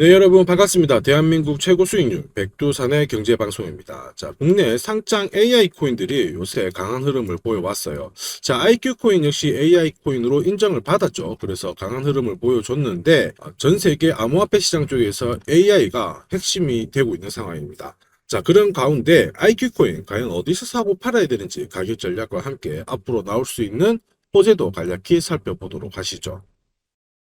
네, 여러분 반갑습니다. 대한민국 최고 수익률 백두산의 경제방송입니다. 자, 국내 상장 AI 코인들이 요새 강한 흐름을 보여왔어요. 자, IQ 코인 역시 AI 코인으로 인정을 받았죠. 그래서 강한 흐름을 보여줬는데 아, 전 세계 암호화폐 시장 쪽에서 AI가 핵심이 되고 있는 상황입니다. 자, 그런 가운데 IQ 코인 과연 어디서 사고 팔아야 되는지 가격 전략과 함께 앞으로 나올 수 있는 호재도 간략히 살펴보도록 하시죠.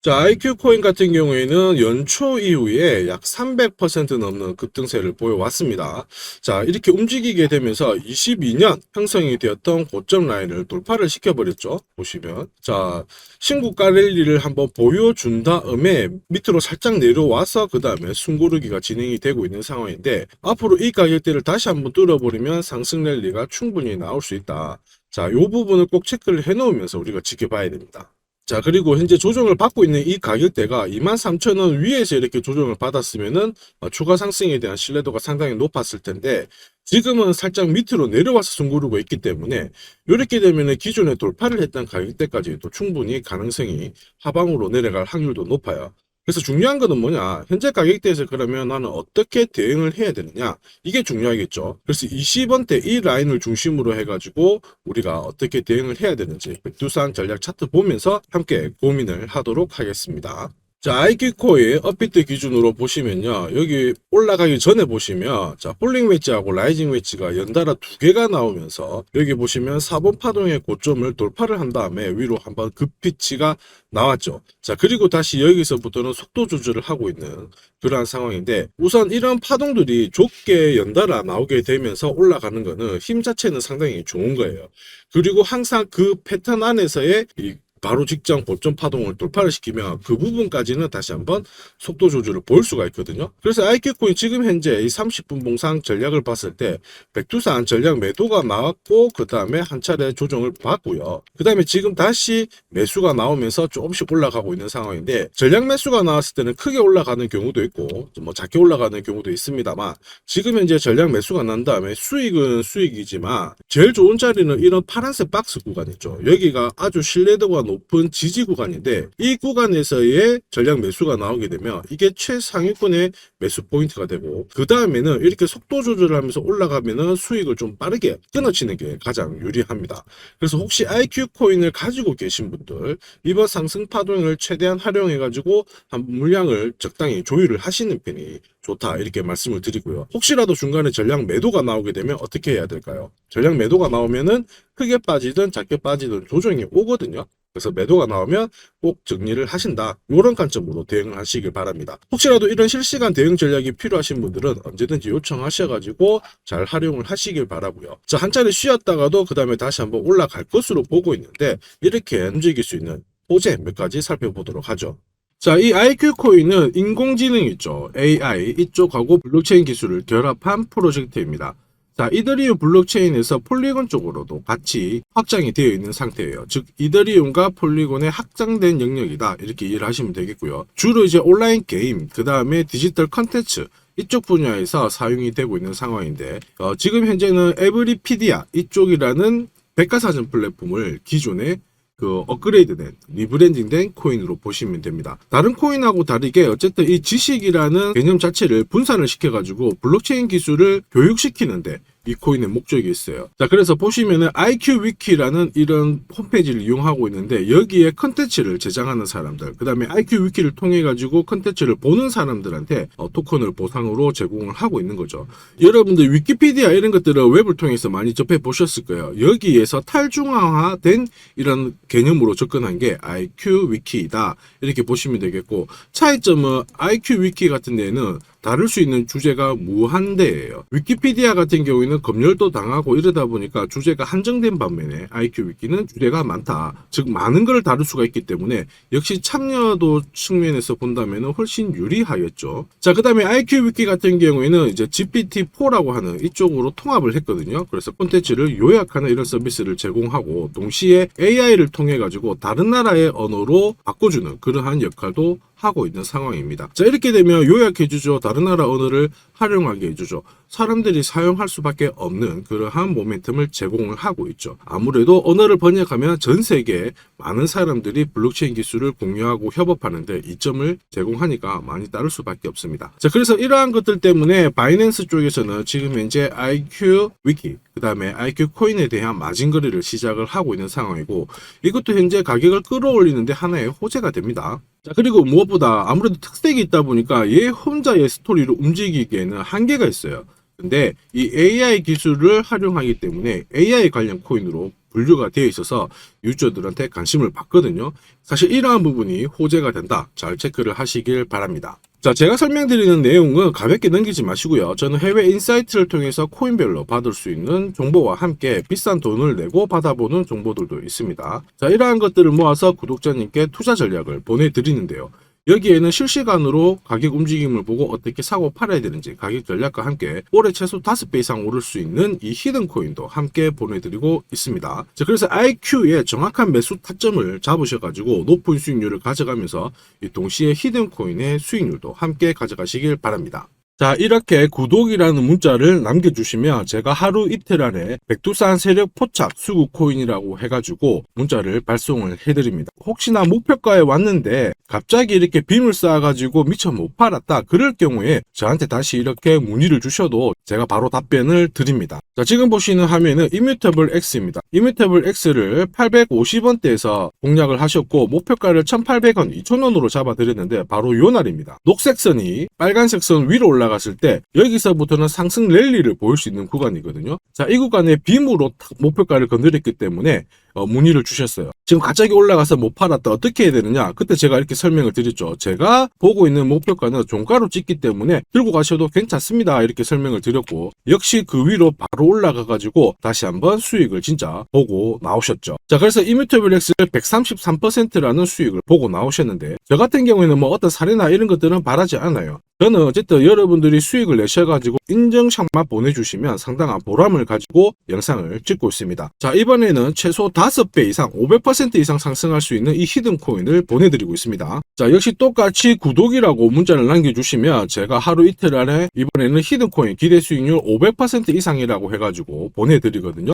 자, IQ 코인 같은 경우에는 연초 이후에 약 300% 넘는 급등세를 보여왔습니다. 자, 이렇게 움직이게 되면서 22년 형성이 되었던 고점 라인을 돌파를 시켜버렸죠. 보시면. 자, 신고가 랠리를 한번 보여준 다음에 밑으로 살짝 내려와서 그 다음에 숨고르기가 진행이 되고 있는 상황인데 앞으로 이 가격대를 다시 한번 뚫어버리면 상승 랠리가 충분히 나올 수 있다. 자, 요 부분을 꼭 체크를 해놓으면서 우리가 지켜봐야 됩니다. 자, 그리고 현재 조정을 받고 있는 이 가격대가 23,000원 위에서 이렇게 조정을 받았으면은 어, 추가 상승에 대한 신뢰도가 상당히 높았을 텐데 지금은 살짝 밑으로 내려와서 숨고르고 있기 때문에 이렇게 되면은 기존에 돌파를 했던 가격대까지 도 충분히 가능성이 하방으로 내려갈 확률도 높아요. 그래서 중요한 거는 뭐냐? 현재 가격대에서 그러면 나는 어떻게 대응을 해야 되느냐? 이게 중요하겠죠. 그래서 20원대 이 라인을 중심으로 해가지고 우리가 어떻게 대응을 해야 되는지 백두산 전략 차트 보면서 함께 고민을 하도록 하겠습니다. 자, IQ코의 업비트 기준으로 보시면요. 여기 올라가기 전에 보시면, 자, 폴링 웨지하고 라이징 웨지가 연달아 두 개가 나오면서, 여기 보시면 4번 파동의 고점을 돌파를 한 다음에 위로 한번 급피치가 나왔죠. 자, 그리고 다시 여기서부터는 속도 조절을 하고 있는 그러한 상황인데, 우선 이런 파동들이 좁게 연달아 나오게 되면서 올라가는 거는 힘 자체는 상당히 좋은 거예요. 그리고 항상 그 패턴 안에서의 이 바로 직전 고점 파동을 돌파를 시키면 그 부분까지는 다시 한번 속도 조절을 볼 수가 있거든요. 그래서 IQ코인 지금 현재 이 30분 봉상 전략을 봤을 때 백두산 전략 매도가 나왔고 그 다음에 한 차례 조정을 받고요. 그 다음에 지금 다시 매수가 나오면서 조금씩 올라가고 있는 상황인데 전략 매수가 나왔을 때는 크게 올라가는 경우도 있고 뭐 작게 올라가는 경우도 있습니다만 지금 현재 전략 매수가 난 다음에 수익은 수익이지만 제일 좋은 자리는 이런 파란색 박스 구간이죠. 여기가 아주 신뢰도가 높은 지지 구간인데 이 구간에서의 전략 매수가 나오게 되면 이게 최상위권의 매수 포인트가 되고 그 다음에는 이렇게 속도 조절을 하면서 올라가면은 수익을 좀 빠르게 끊어치는 게 가장 유리합니다. 그래서 혹시 IQ 코인을 가지고 계신 분들 이번 상승 파동을 최대한 활용해 가지고 한 물량을 적당히 조율을 하시는 편이 좋다 이렇게 말씀을 드리고요. 혹시라도 중간에 전략 매도가 나오게 되면 어떻게 해야 될까요? 전략 매도가 나오면은 크게 빠지든 작게 빠지든 조정이 오거든요. 그래서 매도가 나오면 꼭 정리를 하신다. 이런 관점으로 대응을 하시길 바랍니다. 혹시라도 이런 실시간 대응 전략이 필요하신 분들은 언제든지 요청하셔가지고 잘 활용을 하시길 바라고요. 자, 한 차례 쉬었다가도 그 다음에 다시 한번 올라갈 것으로 보고 있는데 이렇게 움직일 수 있는 호재 몇 가지 살펴보도록 하죠. 자, 이 IQ 코인은 인공지능 있죠. AI 이쪽하고 블록체인 기술을 결합한 프로젝트입니다. 자, 이더리움 블록체인에서 폴리곤 쪽으로도 같이 확장이 되어 있는 상태예요. 즉, 이더리움과 폴리곤의 확장된 영역이다. 이렇게 이해를 하시면 되겠고요. 주로 이제 온라인 게임, 그 다음에 디지털 컨텐츠, 이쪽 분야에서 사용이 되고 있는 상황인데, 어, 지금 현재는 에브리피디아 이쪽이라는 백과사전 플랫폼을 기존에 그 업그레이드된 리브랜딩된 코인으로 보시면 됩니다. 다른 코인하고 다르게 어쨌든 이 지식이라는 개념 자체를 분산을 시켜가지고 블록체인 기술을 교육시키는데 이 코인의 목적이 있어요. 자, 그래서 보시면은 IQ 위키라는 이런 홈페이지를 이용하고 있는데 여기에 컨텐츠를 제작하는 사람들, 그 다음에 IQ 위키를 통해 가지고 컨텐츠를 보는 사람들한테 어, 토큰을 보상으로 제공을 하고 있는 거죠. 여러분들 위키피디아 이런 것들을 웹을 통해서 많이 접해 보셨을 거예요. 여기에서 탈중앙화된 이런 개념으로 접근한 게 IQ 위키이다. 이렇게 보시면 되겠고 차이점은 IQ 위키 같은 데는 다룰 수 있는 주제가 무한대예요. 위키피디아 같은 경우에는 검열도 당하고 이러다 보니까 주제가 한정된 반면에 IQ 위키는 주제가 많다. 즉 많은 걸 다룰 수가 있기 때문에 역시 참여도 측면에서 본다면 훨씬 유리하겠죠. 자, 그다음에 IQ 위키 같은 경우에는 이제 GPT-4라고 하는 이쪽으로 통합을 했거든요. 그래서 콘텐츠를 요약하는 이런 서비스를 제공하고 동시에 AI를 통해 가지고 다른 나라의 언어로 바꿔주는 그러한 역할도 하고 있는 상황입니다. 자, 이렇게 되면 요약해주죠. 다른 나라 언어를 활용하게 해주죠. 사람들이 사용할 수밖에 없는 그러한 모멘텀을 제공을 하고 있죠. 아무래도 언어를 번역하면 전 세계 많은 사람들이 블록체인 기술을 공유하고 협업하는데 이 점을 제공하니까 많이 따를 수밖에 없습니다. 자, 그래서 이러한 것들 때문에 바이낸스 쪽에서는 지금 현재 IQ 위키, 그 다음에 IQ 코인에 대한 마진 거래를 시작을 하고 있는 상황이고 이것도 현재 가격을 끌어올리는데 하나의 호재가 됩니다. 자, 그리고 무엇보다 아무래도 특색이 있다 보니까 얘 혼자의 스토리를 움직이기에는 한계가 있어요. 근데 이 AI 기술을 활용하기 때문에 AI 관련 코인으로 분류가 되어 있어서 유저들한테 관심을 받거든요. 사실 이러한 부분이 호재가 된다. 잘 체크를 하시길 바랍니다. 자, 제가 설명드리는 내용은 가볍게 넘기지 마시고요. 저는 해외 인사이트를 통해서 코인별로 받을 수 있는 정보와 함께 비싼 돈을 내고 받아보는 정보들도 있습니다. 자, 이러한 것들을 모아서 구독자님께 투자 전략을 보내드리는데요. 여기에는 실시간으로 가격 움직임을 보고 어떻게 사고 팔아야 되는지 가격 전략과 함께 올해 최소 5배 이상 오를 수 있는 이 히든 코인도 함께 보내드리고 있습니다. 자, 그래서 IQ의 정확한 매수 타점을 잡으셔가지고 높은 수익률을 가져가면서 이 동시에 히든 코인의 수익률도 함께 가져가시길 바랍니다. 자, 이렇게 구독이라는 문자를 남겨주시면 제가 하루 이틀 안에 백두산 세력 포착 수급 코인이라고 해가지고 문자를 발송을 해드립니다. 혹시나 목표가에 왔는데 갑자기 이렇게 빔을 쌓아가지고 미처 못 팔았다. 그럴 경우에 저한테 다시 이렇게 문의를 주셔도 제가 바로 답변을 드립니다. 자, 지금 보시는 화면은 이뮤터블 X입니다. 이뮤터블 X를 850원대에서 공략을 하셨고 목표가를 1,800원, 2,000원으로 잡아드렸는데 바로 요 날입니다. 녹색 선이 빨간색 선 위로 올라갔을 때 여기서부터는 상승 랠리를 보일 수 있는 구간이거든요. 자, 이 구간에 빔으로 탁 목표가를 건드렸기 때문에 어, 문의를 주셨어요. 지금 갑자기 올라가서 못 팔았다. 어떻게 해야 되느냐? 그때 제가 이렇게 설명을 드렸죠. 제가 보고 있는 목표가는 종가로 찍기 때문에 들고 가셔도 괜찮습니다. 이렇게 설명을 드렸고 역시 그 위로 바로 올라가 가지고 다시 한번 수익을 진짜 보고 나오셨죠. 자, 그래서 이뮤터블 X를 133%라는 수익을 보고 나오셨는데 저 같은 경우에는 뭐 어떤 사례나 이런 것들은 바라지 않아요. 저는 어쨌든 여러분들이 수익을 내셔가지고 인증샷만 보내주시면 상당한 보람을 가지고 영상을 찍고 있습니다. 자, 이번에는 최소 5배 이상, 500% 이상 상승할 수 있는 이 히든 코인을 보내드리고 있습니다. 자, 역시 똑같이 구독이라고 문자를 남겨주시면 제가 하루 이틀 안에 이번에는 히든 코인 기대 수익률 500% 이상이라고 해가지고 보내드리거든요.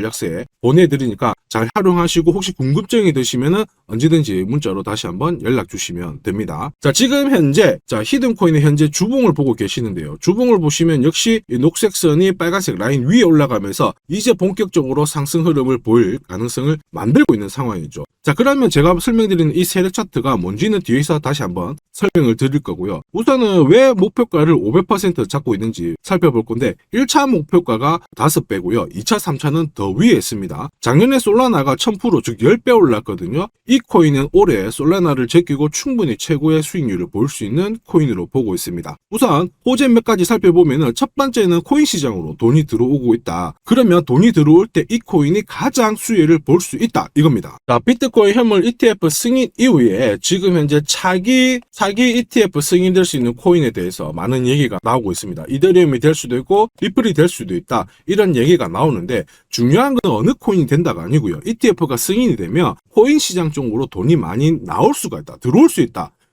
서에 보내드리니까 잘 활용하시고 혹시 궁금증이 드시면은 언제든지 문자로 다시 한번 연락 주시면 됩니다. 자, 지금 현재 자, 히든 코인의 현재 주봉을 보고 계시는데요. 주봉을 보시면 역시 이 녹색 선이 빨간색 라인 위에 올라가면서 이제 본격적으로 상승 흐름을 보일 가능성을 만들고 있는 상황이죠. 자, 그러면 제가 설명드리는 이 세력 차트가 뭔지는 뒤에서 다시 한번 설명을 드릴 거고요. 우선은 왜 목표가를 500% 잡고 있는지 살펴볼 건데 1차 목표가가 5배고요. 2차, 3차는 더 위에 있습니다. 작년에 솔라나가 1000%, 즉 10배 올랐거든요. 이 코인은 올해 솔라나를 제끼고 충분히 최고의 수익률을 볼 수 있는 코인으로 보고 있습니다. 우선 호재 몇 가지 살펴보면 첫 번째는 코인 시장으로 돈이 들어오고 있다. 그러면 돈이 들어올 때 이 코인이 가장 수혜를 볼 수 있다. 이겁니다. 자, 비트코인 현물 ETF 승인 이후에 지금 현재 차기 사기 ETF 승인될 수 있는 코인에 대해서 많은 얘기가 나오고 있습니다. 이더리움이 될 수도 있고 리플이 될 수도 있다. 이런 얘기가 나오는데 중요한 건 어느 코인이 된다가 아니고요. ETF가 승인이 되면 코인 시장 쪽으로 돈이 많이 나올 수가 있다. 들어올 수 있다.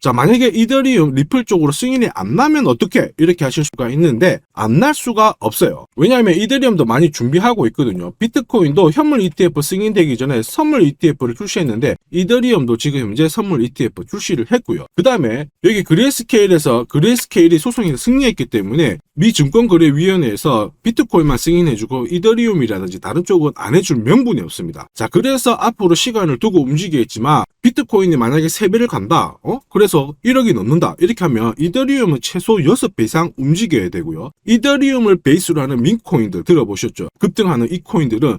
자, 만약에 이더리움, 리플 쪽으로 승인이 안 나면 어떻게? 이렇게 하실 수가 있는데, 안 날 수가 없어요. 왜냐하면 이더리움도 많이 준비하고 있거든요. 비트코인도 현물 ETF 승인되기 전에 선물 ETF를 출시했는데, 이더리움도 지금 현재 선물 ETF 출시를 했고요. 그 다음에, 여기 그레이스케일에서 그레이스케일이 소송에서 승리했기 때문에, 미 증권거래위원회에서 비트코인만 승인해주고, 이더리움이라든지 다른 쪽은 안 해줄 명분이 없습니다. 자, 그래서 앞으로 시간을 두고 움직이겠지만, 비트코인이 만약에 3배를 간다, 어? 그래서 1억이 넘는다. 이렇게 하면 이더리움은 최소 6배 이상 움직여야 되고요. 이더리움을 베이스로 하는 민코인들 들어보셨죠? 급등하는 이 코인들은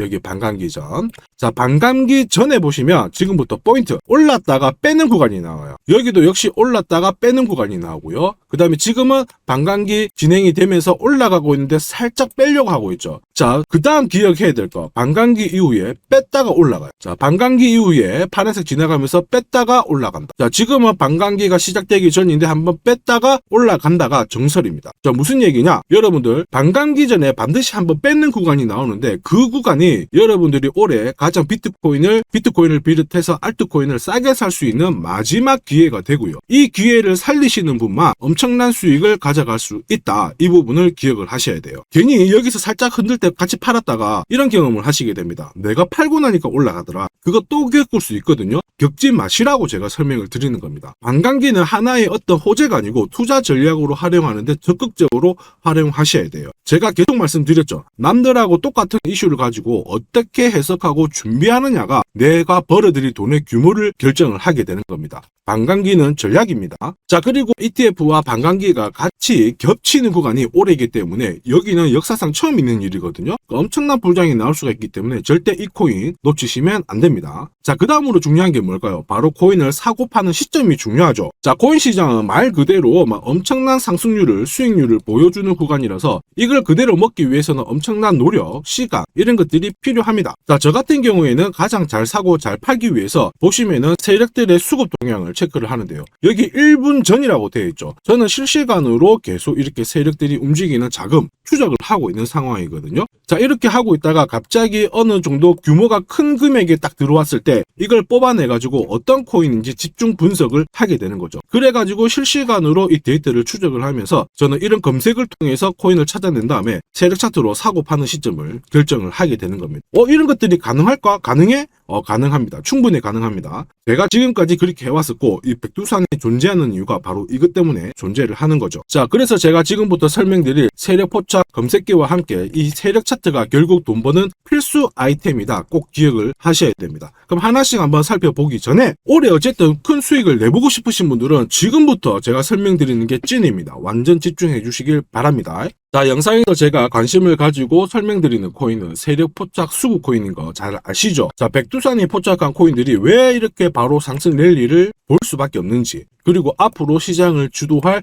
여기 반감기 전. 자, 반감기 전에 보시면 지금부터 포인트 올랐다가 빼는 구간이 나와요. 여기도 역시 올랐다가 빼는 구간이 나오고요. 그 다음에 지금은 반감기 진행이 되면서 올라가고 있는데 살짝 빼려고 하고 있죠. 자, 그 다음 기억해야 될 거. 반감기 이후에 뺐다가 올라가요. 자, 반감기 이후에 파란색 지나가면서 뺐다가 올라간다. 자, 지금은 반감기가 시작되기 전인데 한번 뺐다가 올라간다가 정설입니다. 자, 무슨 얘기냐? 여러분들 반감기 전에 반드시 한번 뺏는 구간이 나오는데 그 구간이 여러분들이 올해 가장 비트코인을 비트코인을 비롯해서 알트코인을 싸게 살 수 있는 마지막 기회가 되고요. 이 기회를 살리시는 분만 엄청난 수익을 가져갈 수 있다. 이 부분을 기억을 하셔야 돼요. 괜히 여기서 살짝 흔들 때 같이 팔았다가 이런 경험을 하시게 됩니다. 내가 팔고 나니까 올라가더라. 그거 또 겪을 수 있거든요. 겪지 마시라고 제가 설명을 드리는 겁니다. 반감기는 하나의 어떤 호재가 아니고 투자 전략으로 활용하는데 적극적으로 활용하셔야 돼요. 제가 계속 말씀드렸죠. 남들하고 똑같은 이슈를 가지고 어떻게 해석하고 준비하느냐가 내가 벌어들일 돈의 규모를 결정을 하게 되는 겁니다. 반감기는 전략입니다. 자, 그리고 ETF와 반감기가 같이 겹치는 구간이 오래이기 때문에 여기는 역사상 처음 있는 일이거든요. 엄청난 불장이 나올 수가 있기 때문에 절대 이 코인 놓치시면 안 됩니다. 자, 그 다음으로 중요한 게 뭘까요? 바로 코인을 사고 파는 시점이 중요하죠. 자, 코인 시장은 말 그대로 막 엄청난 상승률을, 수익률을 보여주는 구간이라서 이걸 그대로 먹기 위해서는 엄청난 노력, 시간, 이런 것들이 필요합니다. 자, 저 같은 경우에는 가장 잘 사고 잘 팔기 위해서 보시면은 세력들의 수급 동향을 체크를 하는데요. 여기 1분 전이라고 되어 있죠. 저는 실시간으로 계속 이렇게 세력들이 움직이는 자금 추적을 하고 있는 상황이거든요. 자, 이렇게 하고 있다가 갑자기 어느 정도 규모가 큰 금액이 딱 들어왔을 때 이걸 뽑아내 가지고 어떤 코인인지 집중 분석을 하게 되는 거죠. 그래 가지고 실시간으로 이 데이터를 추적을 하면서 저는 이런 검색을 통해서 코인을 찾아낸 다음에 세력 차트로 사고 파는 시점을 결정을 하게 되는 겁니다. 어, 이런 것들이 가능할까? 가능해? 어, 가능합니다. 충분히 가능합니다. 제가 지금까지 그렇게 해왔었고, 이 백두산이 존재하는 이유가 바로 이것 때문에 존재를 하는 거죠. 자, 그래서 제가 지금부터 설명드릴 세력 포착 검색기와 함께 이 세력 차트가 결국 돈 버는 필수 아이템이다. 꼭 기억을 하셔야 됩니다. 그럼 하나씩 한번 살펴보기 전에 올해 어쨌든 큰 수익을 내보고 싶으신 분들은 지금부터 제가 설명드리는 게 찐입니다. 완전 집중해 주시길 바랍니다. 자, 영상에서 제가 관심을 가지고 설명드리는 코인은 세력 포착 수급 코인인 거 잘 아시죠? 자, 백두산이 포착한 코인들이 왜 이렇게 바로 상승 랠리를 볼 수밖에 없는지, 그리고 앞으로 시장을 주도할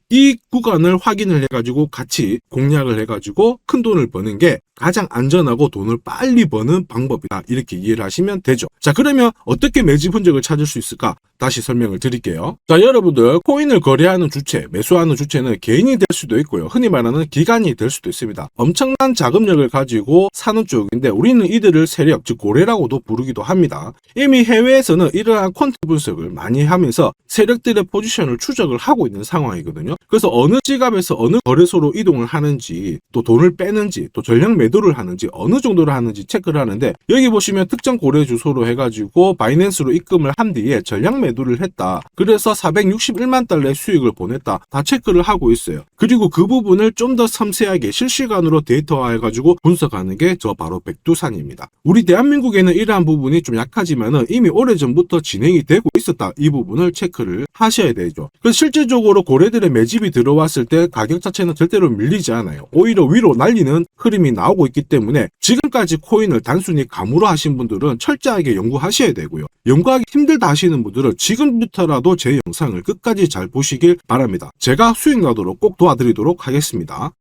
이 구간을 확인을 해가지고 같이 공략을 해가지고 큰 돈을 버는 게 가장 안전하고 돈을 빨리 버는 방법이다. 이렇게 이해를 하시면 되죠. 자, 그러면 어떻게 매집 흔적을 찾을 수 있을까? 다시 설명을 드릴게요. 자, 여러분들 코인을 거래하는 주체, 매수하는 주체는 개인이 될 수도 있고요. 흔히 말하는 기관이 될 수도 있습니다. 엄청난 자금력을 가지고 사는 쪽인데 우리는 이들을 세력, 즉 고래라고도 부르기도 합니다. 이미 해외에서는 이러한 퀀트 분석을 많이 하면서 세력들의 포지션을 추적을 하고 있는 상황이거든요. 그래서 어느 지갑에서 어느 거래소로 이동을 하는지, 또 돈을 빼는지, 또 전략 매도를 하는지, 어느 정도를 하는지 체크를 하는데 여기 보시면 특정 고래 주소로 해가지고 바이낸스로 입금을 한 뒤에 전략 매도를 했다. 그래서 461만 달러의 수익을 보냈다. 다 체크를 하고 있어요. 그리고 그 부분을 좀 더 섬세하게 실시간으로 데이터화해가지고 분석하는 게 저 바로 백두산입니다. 우리 대한민국에는 이러한 부분이 좀 약하지만은 이미 오래전부터 진행이 되고 있었다. 이 부분을 체크를 하셔야 되죠. 그 실질적으로 고래들의 매 집이 들어왔을 때 가격 자체는 절대로 밀리지 않아요. 오히려 위로 날리는 흐름이 나오고 있기 때문에 지금까지 코인을 단순히 감으로 하신 분들은 철저하게 연구하셔야 되고요. 연구하기 힘들다 하시는 분들은 지금부터라도 제 영상을 끝까지 잘 보시길 바랍니다. 제가 수익 나도록 꼭 도와드리도록 하겠습니다.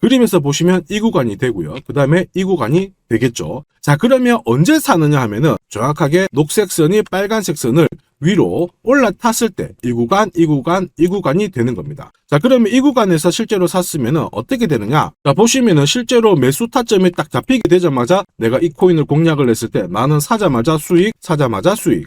그림에서 보시면 이 구간이 되고요. 그 다음에 이 구간이 되겠죠. 자, 그러면 언제 사느냐 하면은 정확하게 녹색 선이 빨간색 선을 위로 올라탔을 때 이 구간, 이 구간, 이 구간이 되는 겁니다. 자, 그러면 이 구간에서 실제로 샀으면은 어떻게 되느냐? 자, 보시면은 실제로 매수 타점이 딱 잡히게 되자마자 내가 이 코인을 공략을 했을 때 나는 사자마자 수익, 사자마자 수익.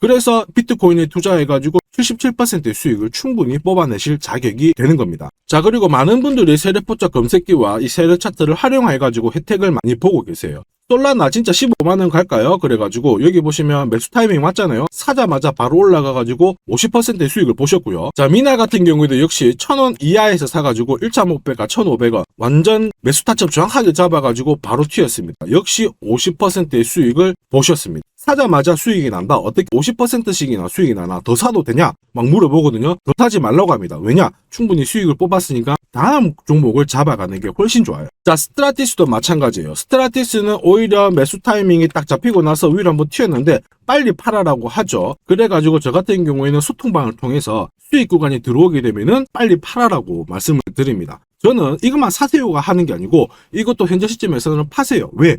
그래서 비트코인에 투자해가지고 77%의 수익을 충분히 뽑아내실 자격이 되는 겁니다. 자, 그리고 많은 분들이 세력포차 검색기와 이 세력 차트를 활용해가지고 혜택을 많이 보고 계세요. 솔라나 진짜 15만원 갈까요? 그래가지고 여기 보시면 매수 타이밍 맞잖아요. 사자마자 바로 올라가가지고 50%의 수익을 보셨고요. 자 미나 같은 경우에도 역시 1000원 이하에서 사가지고 1차 목표가 1500원 완전 매수 타점 정확하게 잡아가지고 바로 튀었습니다. 역시 50%의 수익을 보셨습니다. 사자마자 수익이 난다. 어떻게 50%씩이나 수익이 나나 더 사도 되냐? 막 물어보거든요. 더 사지 말라고 합니다. 왜냐? 충분히 수익을 뽑았으니까 다음 종목을 잡아가는 게 훨씬 좋아요. 자, 스트라티스도 마찬가지예요. 스트라티스는 오히려 매수 타이밍이 딱 잡히고 나서 위로 한번 튀었는데 빨리 팔아라고 하죠. 그래가지고 저 같은 경우에는 소통방을 통해서 수익 구간이 들어오게 되면은 빨리 팔아라고 말씀을 드립니다. 저는 이것만 사세요가 하는 게 아니고 이것도 현재 시점에서는 파세요. 왜?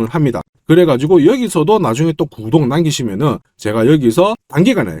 을 합니다. 그래가지고 여기서도 나중에 또 구독 남기시면은 제가 여기서 단기간에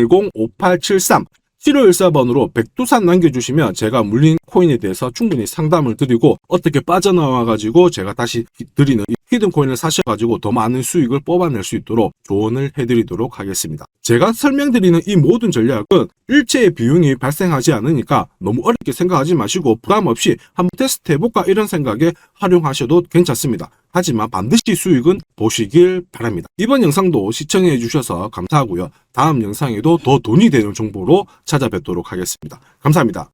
010-5873 7514번으로 백두산 남겨주시면 제가 물린 코인에 대해서 충분히 상담을 드리고 어떻게 빠져나와가지고 제가 다시 드리는 이 히든 코인을 사셔가지고 더 많은 수익을 뽑아낼 수 있도록 조언을 해드리도록 하겠습니다. 제가 설명드리는 이 모든 전략은 일체의 비용이 발생하지 않으니까 너무 어렵게 생각하지 마시고 부담 없이 한번 테스트 해볼까 이런 생각에 활용하셔도 괜찮습니다. 하지만 반드시 수익은 보시길 바랍니다. 이번 영상도 시청해 주셔서 감사하고요. 다음 영상에도 더 돈이 되는 정보로 찾아뵙도록 하겠습니다. 감사합니다.